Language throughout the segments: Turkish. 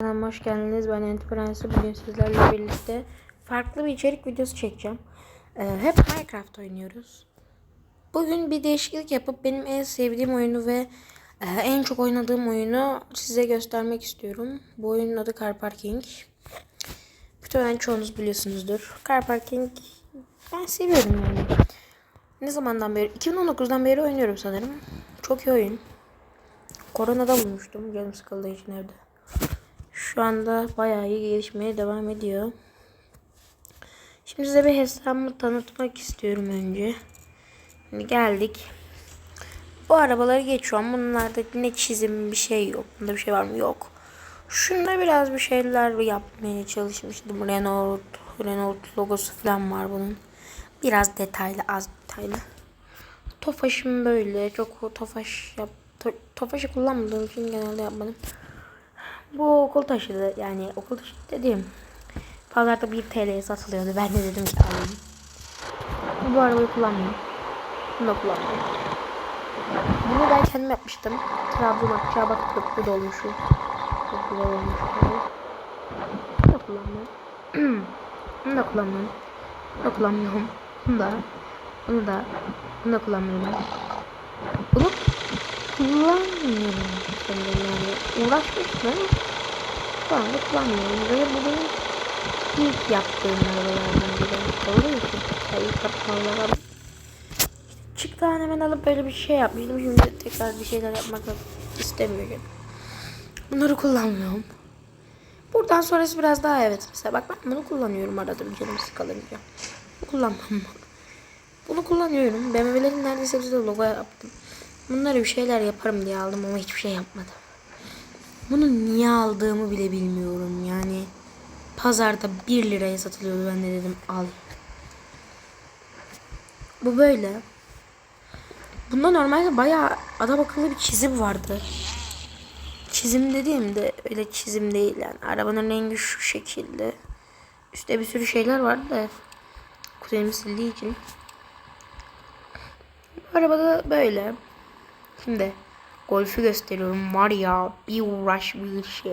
Kanalıma hoş geldiniz. Ben Enti Prensi. Bugün sizlerle birlikte farklı bir içerik videosu çekeceğim. Ee, hep Minecraft oynuyoruz. Bugün bir değişiklik yapıp benim en sevdiğim oyunu ve e, en çok oynadığım oyunu size göstermek istiyorum. Bu oyunun adı Car Parking. Muhtemelen çoğunuz biliyorsunuzdur. Car Parking ben seviyorum yani. Ne zamandan beri? 2019'dan beri oynuyorum sanırım. Çok iyi oyun. Koronada bulmuştum. Canım sıkıldığı için evde. Şu anda bayağı iyi gelişmeye devam ediyor. Şimdi size bir hesabımı tanıtmak istiyorum önce. Şimdi geldik. Bu arabaları geçiyorum. Bunlarda ne çizim bir şey yok. Bunda bir şey var mı? Yok. Şunda biraz bir şeyler yapmaya çalışmıştım. Renault, Renault logosu falan var bunun. Biraz detaylı, az detaylı. Tofaşım böyle. Çok tofaş yap. To, tofaşı kullanmadığım için genelde yapmadım. Bu okul taşıdı. Yani okul taşıdı dediğim. Pazarda 1 TL'ye satılıyordu. Ben de dedim ki alayım. Bu arabayı kullanmıyorum. Bunu da kullanmıyorum. Bunu ben kendim yapmıştım. Trabzon Akçabat Köprü dolmuşu. Çok güzel olmuş. Bunu da kullanmıyorum. Bunu da kullanmıyorum. Bunu da kullanmıyorum. Bunu da. Bunu da. Bunu da kullanmıyorum. Bunu kullanmıyorum. Sanırım yani uğraşmıştım şu anda kullanmıyorum. Ve bu benim ilk yaptığım arabalardan biri. Doğru mu? Yani ilk yaptığım hemen alıp böyle bir şey yapmıştım. Şimdi tekrar bir şeyler yapmak istemiyorum. Bunları kullanmıyorum. Buradan sonrası biraz daha evet. Mesela bak ben bunu kullanıyorum arada bir canım sıkılınca. Kullanmam. Bunu kullanıyorum. BMW'lerin neredeyse hepsi logo yaptım. Bunları bir şeyler yaparım diye aldım ama hiçbir şey yapmadım. Bunu niye aldığımı bile bilmiyorum yani. Pazarda 1 liraya satılıyordu ben de dedim al. Bu böyle. Bunda normalde bayağı adam akıllı bir çizim vardı. Çizim dediğimde öyle çizim değil yani. Arabanın rengi şu şekilde. Üstte bir sürü şeyler vardı da. Kuzenim sildiği için. Arabada böyle. Şimdi golfü gösteriyorum. Var ya bir uğraş bir şey.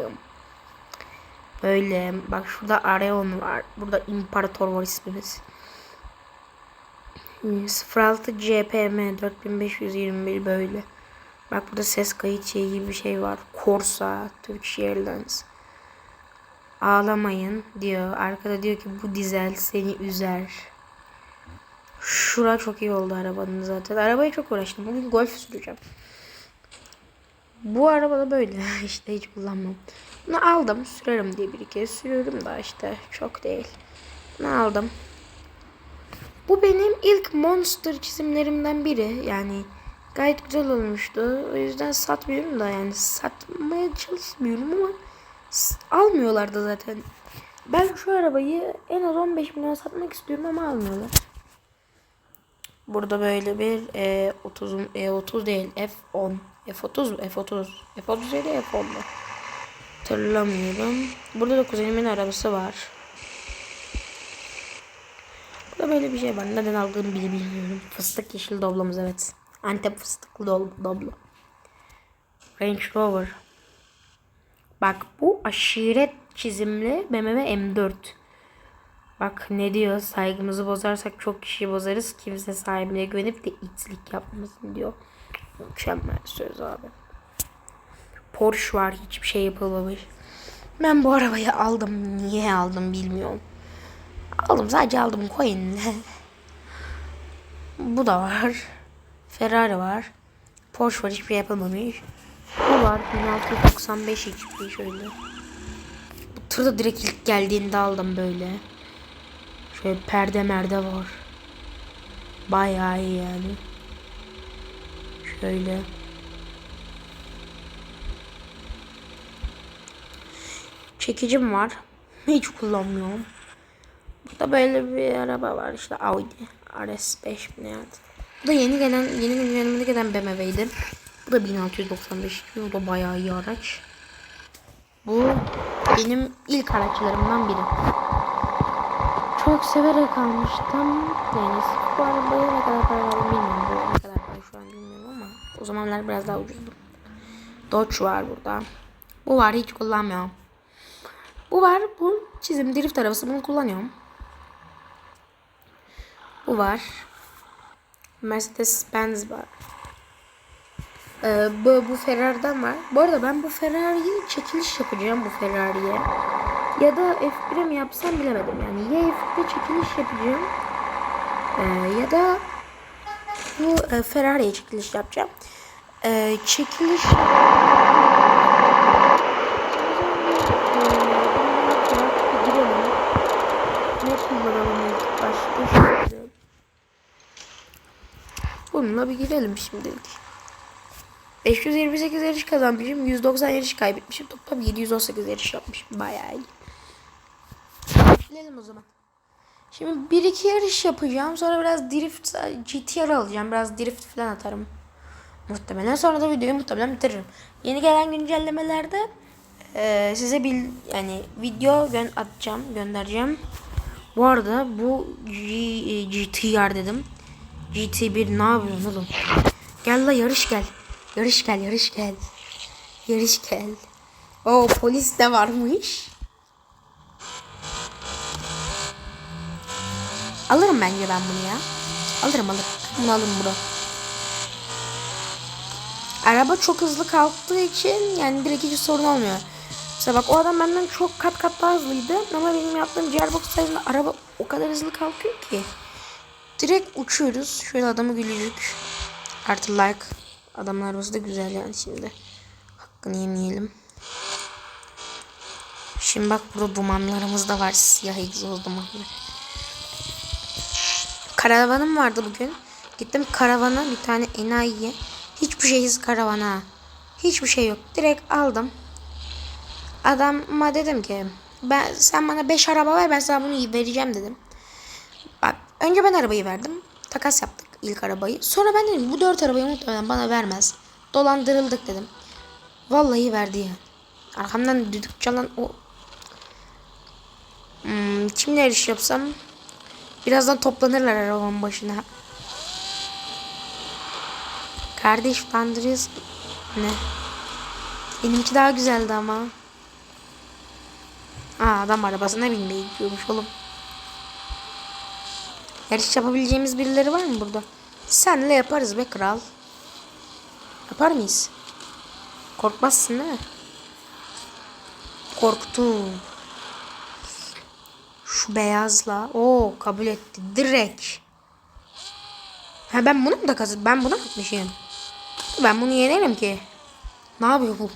Böyle bak şurada Areon var. Burada İmparator var ismimiz. 06 CPM 4521 böyle. Bak burada ses kayıt şeyi gibi bir şey var. Corsa, Turkish Airlines. Ağlamayın diyor. Arkada diyor ki bu dizel seni üzer. Şura çok iyi oldu arabanın zaten. Arabaya çok uğraştım. Bugün golf süreceğim. Bu araba da böyle. işte hiç kullanmam. Bunu aldım. Sürerim diye bir kez sürüyorum da işte çok değil. Bunu aldım. Bu benim ilk monster çizimlerimden biri. Yani gayet güzel olmuştu. O yüzden satmıyorum da yani satmaya çalışmıyorum ama almıyorlardı zaten. Ben şu arabayı en az 15 milyon satmak istiyorum ama almıyorlar. Burada böyle bir e, 30 e, 30 değil F10 F30 mu? F30 F37 F10 mu? Hatırlamıyorum. Burada da kuzenimin arabası var. Burada böyle bir şey var. Neden aldığımı bile bilmiyorum. Fıstık yeşil doblamız evet. Antep fıstıklı do doblo. Range Rover. Bak bu aşiret çizimli BMW M4. Bak ne diyor saygımızı bozarsak çok kişi bozarız. Kimse sahibine güvenip de itlik yapmasın diyor. Mükemmel söz abi. Porsche var hiçbir şey yapılmamış. Ben bu arabayı aldım. Niye aldım bilmiyorum. Aldım sadece aldım coin. bu da var. Ferrari var. Porsche var hiçbir şey yapılmamış. Bu var 1695 HP şöyle. Bu tırda direkt ilk geldiğinde aldım böyle. Şöyle perde merde var. Bayağı iyi yani. Şöyle. Çekicim var. Hiç kullanmıyorum. Burada böyle bir araba var işte Audi RS5 mi ne Bu da yeni gelen yeni güncellemede gelen BMW'ydi. Bu da 1695 bu da bayağı iyi araç. Bu benim ilk araçlarımdan biri. Çok severek almıştım. Yani bu arabaya ne kadar para bilmiyorum. Bu ne kadar para şu an bilmiyorum ama o zamanlar biraz daha ucuzdu. Dodge var burada. Bu var hiç kullanmıyorum. Bu var. Bu çizim drift arabası. Bunu kullanıyorum. Bu var. Mercedes Benz var. Ee, bu, bu Ferrari'den var. Bu arada ben bu Ferrari'yi çekiliş yapacağım bu Ferrari'ye. Ya da F1'e mi yapsam bilemedim. Yani ya F1'de çekiliş yapacağım. Ee, ya da bu e, Ferrari'ye çekiliş yapacağım. Ee, çekiliş. Bununla bir girelim şimdilik. 528 yarış kazanmışım. 190 yarış kaybetmişim. Toplam 718 yarış yapmışım. Bayağı iyi. Girelim o zaman. Şimdi bir iki yarış yapacağım. Sonra biraz drift GTR alacağım. Biraz drift falan atarım. Muhtemelen sonra da videoyu muhtemelen bitiririm. Yeni gelen güncellemelerde e, size bil yani video gö atacağım, göndereceğim. Bu arada bu G, GTR dedim. GT1 ne yapıyorsun oğlum? Gel la yarış gel. Yarış gel, yarış gel. Yarış gel. O polis de varmış. Alırım bence ben bunu ya. Alırım alırım. Bunu alırım bro. Araba çok hızlı kalktığı için yani direkt hiç sorun olmuyor. Mesela bak o adam benden çok kat kat daha hızlıydı. Ama benim yaptığım gearbox sayesinde araba o kadar hızlı kalkıyor ki. Direkt uçuyoruz. Şöyle adamı gülücük. Artı like. Adamın arabası da güzel yani şimdi. Hakkını yemeyelim. Şimdi bak burada dumanlarımız da var. Siyah egzoz dumanları. Karavanım vardı bugün. Gittim karavana bir tane enayiye. Hiçbir şeyiz karavana. Hiçbir şey yok. Direkt aldım. Adama dedim ki ben sen bana 5 araba ver ben sana bunu vereceğim dedim. Bak önce ben arabayı verdim. Takas yaptık ilk arabayı. Sonra ben dedim bu 4 arabayı muhtemelen bana vermez. Dolandırıldık dedim. Vallahi verdi ya. Arkamdan düdük çalan o hmm, kimle yarış yapsam birazdan toplanırlar arabanın başına. Kardeş utandırıyorsun. Ne? Benimki daha güzeldi ama. Aa adam arabasına binmeye gidiyormuş oğlum. Yarış yapabileceğimiz birileri var mı burada? Senle yaparız be kral. Yapar mıyız? Korkmazsın değil mi? Korktum. Şu beyazla. Oo kabul etti. Direkt. Ha ben bunu mu da kazıdım? Ben buna atmışım. Ben bunu yenerim ki. Ne yapıyor bu?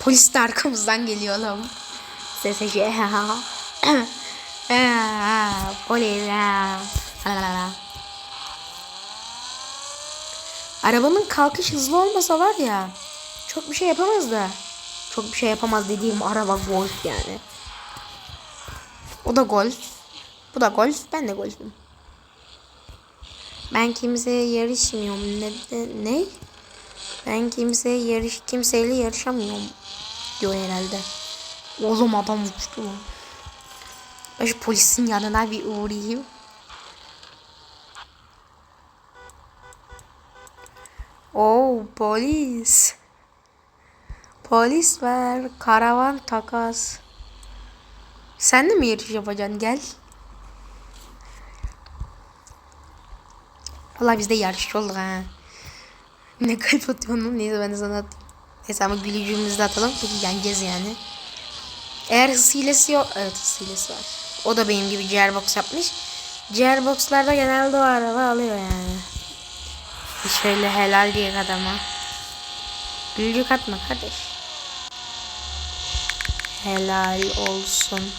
Polis de arkamızdan geliyor oğlum. SSC. Polis. Arabanın kalkış hızlı olmasa var ya. Çok bir şey yapamaz da. Çok bir şey yapamaz dediğim araba golf yani. O da golf. Bu da golf. Ben de golfüm. Ben kimseye yarışmıyorum. Ne? ne? Ben kimseye yarış kimseyle yarışamıyorum diyor herhalde. Oğlum adam uçtu. Ben şu polisin yanına bir uğrayayım. Oo polis. Polis var. Karavan takas. Sen de mi yarış yapacaksın? Gel. Vallahi biz de yarışçı olduk ha. Ne kalp atıyorsun neyse ben de sana atayım. Neyse ama gülücüğümüzü de atalım. Peki yeneceğiz yani. Eğer hız hilesi yok. Evet hız hilesi var. O da benim gibi gearbox yapmış. Gearboxlarda genelde o araba alıyor yani. Şöyle helal diye adama. Gülücük atma kardeş. Helal olsun.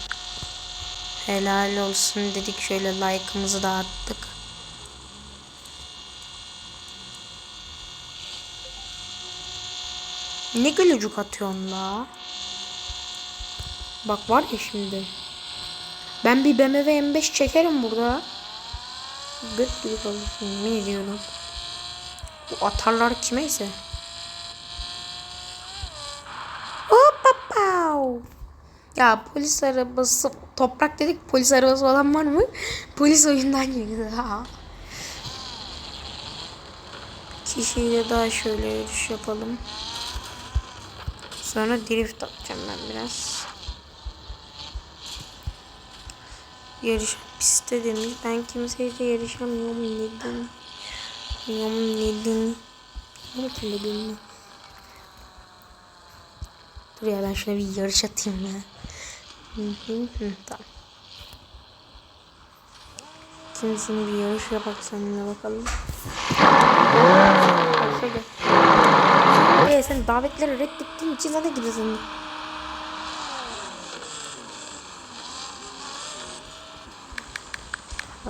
Helal olsun dedik şöyle like'ımızı da attık. Ne gülücük atıyorsun la? Bak var ya şimdi. Ben bir BMW M5 çekerim burada. Gıt gibi kalırsın yemin ediyorum. Bu atarlar kimeyse. Ya polis arabası toprak dedik polis arabası olan var mı? Polis oyundan girdi ha. Kişiyle daha şöyle yürüyüş yapalım. Sonra drift atacağım ben biraz. Yarış pistte demiş. Ben kimseyle yarışamıyorum. Neden? Bilmiyorum neden. Ama kim de bilmiyorum. Dur ya ben şuna bir yarış atayım ya. Hı hı hı tamam. Kimsin bir yarış yapak seninle bakalım. Bak şöyle. Ee, sen davetleri reddettiğin için zaten gidiyorsun.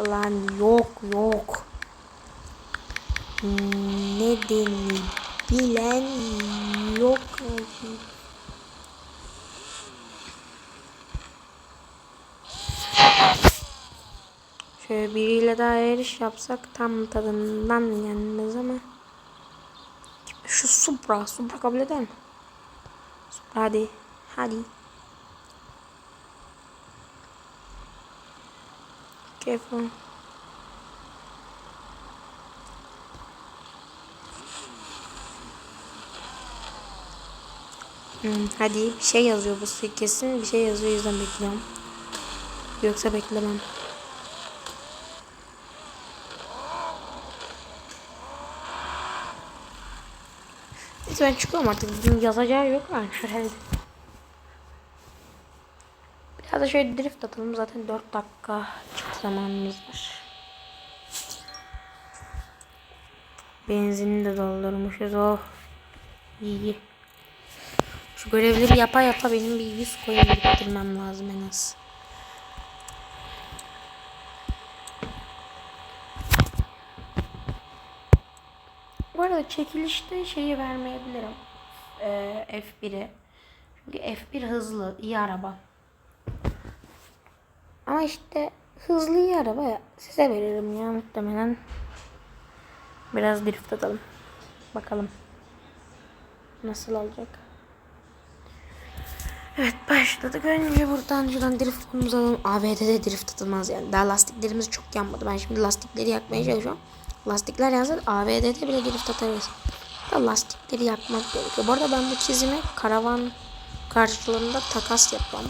Lan yok yok. Nedeni bilen yok. Şöyle biriyle daha yarış yapsak tam tadından yenmez ama. Supra. Supra kabul eder mi? Supra hadi. Hadi. Careful. Hmm, hadi bir şey yazıyor bu kesin bir şey yazıyor yüzden bekliyorum. Yoksa beklemem. Neyse ben çıkıyorum artık. Bunun yazacağı yok herhalde. Biraz da şöyle drift atalım. Zaten 4 dakika zamanımız var. Benzinini de doldurmuşuz. Oh. İyi. Şu görevleri yapa yapa benim bir 100 coin biriktirmem lazım en az. Arada çekilişte şeyi vermeyebilirim. Ee, F1'i. Çünkü F1 hızlı, iyi araba. Ama işte hızlı iyi araba ya. Size veririm ya muhtemelen. Biraz drift atalım. Bakalım. Nasıl olacak. Evet başladık. Önce buradan şuradan drift konumuzu alalım. ABD'de drift atılmaz yani. Daha lastiklerimiz çok yanmadı. Ben şimdi lastikleri yakmaya çalışıyorum. Lastikler yansın. ABD'de bile drift atarız. Da lastikleri yakmak gerekiyor. Bu arada ben bu çizimi karavan karşılığında takas yapmam.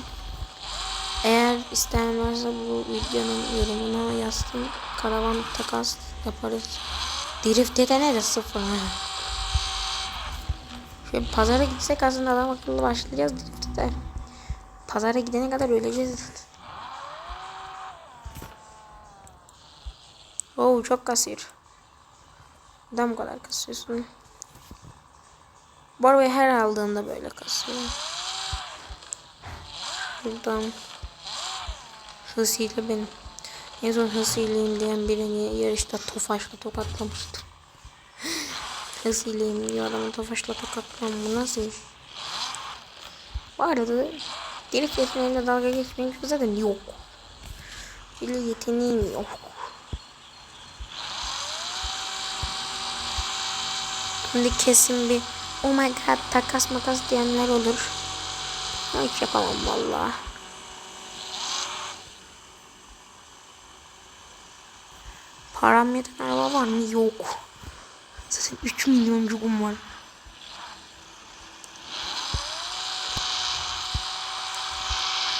Eğer isteyen varsa bu videonun yorumuna yazsın. Karavan takas yaparız. Drift yeteneği de sıfır. Şöyle pazara gitsek aslında adam akıllı başlayacağız drift eder. Pazara gidene kadar öleceğiz. Oo çok kasıyor. Neden bu kadar kasıyorsun? Bu arabayı her aldığında böyle kasıyor. Buradan hızıyla benim. En son hızıyla diyen birini yarışta Tofaş'la tokatlamıştım. hızıyla diyor adamı Tofaş'la tokatlam. Bu nasıl iş? Bu arada Gelip yeteneğimle dalga geçmek zaten yok. Bile yeteneğim yok. Şimdi kesin bir oh my god takas makas diyenler olur. Hiç yapamam vallahi. Param yeten araba var mı? Yok. Zaten 3 milyoncuğum var.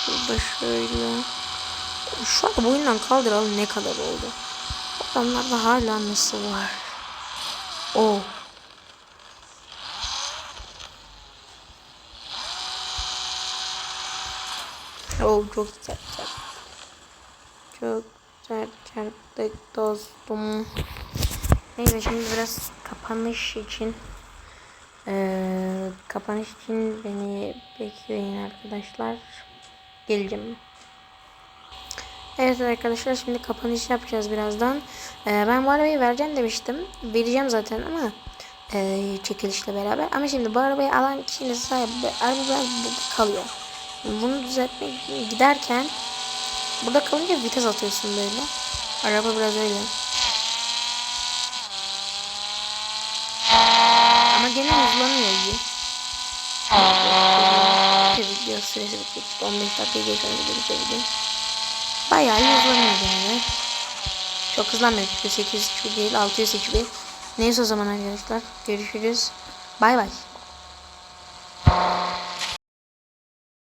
Burada şöyle. Şu an boyundan kaldıralım ne kadar oldu. Adamlarda hala nasıl var. Oh çok sert sert. Çok sert çarptık dostum. Neyse şimdi biraz kapanış için ee, kapanış için beni bekleyin arkadaşlar. Geleceğim. Evet arkadaşlar şimdi kapanış yapacağız birazdan. Ee, ben bu arabayı vereceğim demiştim. Vereceğim zaten ama e, çekilişle beraber. Ama şimdi bu arabayı alan kişinin sahibi araba burada Bunu düzeltmek giderken burada kalınca vites atıyorsun böyle. Araba biraz öyle. Ama gene hızlanıyor iyi. Video süresi bitti. 15 dakika geçen video bitirdim. Bayağı iyi hızlanıyor yani. Çok hızlanmıyor çünkü 800 HP değil 600 HP. Neyse o zaman arkadaşlar görüşürüz. Bay bay.